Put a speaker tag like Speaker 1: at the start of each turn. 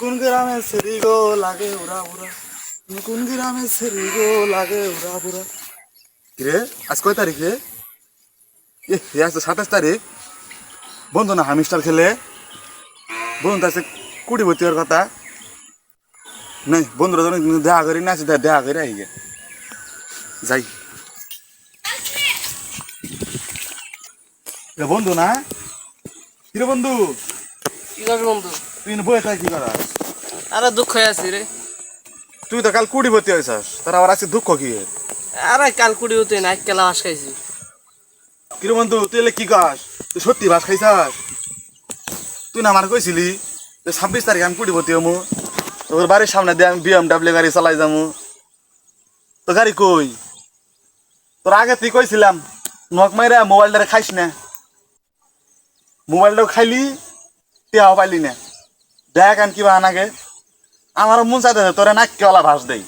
Speaker 1: কোন গ্রামে সেরি গো লাগে উড়া উড়া তুমি কোন গ্রামে সেরি গো লাগে উড়া উড়া কিরে, আজ কয় তারিখ রে? এ আজ তো সাতাশ তারিখ। বন্ধু না হামিস্টার খেলে? বন্ধু আছে কুড়ি ভর্তি হওয়ার কথা। নাই, বন্ধুরা যখন দেখা করি না আছে দেখা করে আই যাই। বন্ধু না? কিরে বন্ধু?
Speaker 2: কি বন্ধু?
Speaker 1: তুই বয়ে থাকি করা
Speaker 2: আরে দুঃখ আছি রে।
Speaker 1: তুই তো কাল কুড়ি ভর্তি হয়েছিস তার আবার আছে দুঃখ কি
Speaker 2: আরে কাল কুড়ি হতে না এক কেলা মাস খাইছি।
Speaker 1: কিরে বন্ধু তুই এলে কি কাস তুই সত্যি ভাস খাইছাস? তুই না আমার কইছিলি যে ছাব্বিশ তারিখ আমি কুড়ি ভর্তি হমু তোর বাড়ির সামনে দিয়ে আমি বিএমডাব্লিউ গাড়ি চালাই যামু। তো গাড়ি কই? তোর আগে তুই কইছিলাম নখ মাইরা মোবাইলটা খাইস না। মোবাইলটাও খাইলি টিয়াও পাইলি না। দেখ আন কিবা আনাগে। আমার মন চাইতেছে তোরা নাক কেওয়ালা ভাস দেই।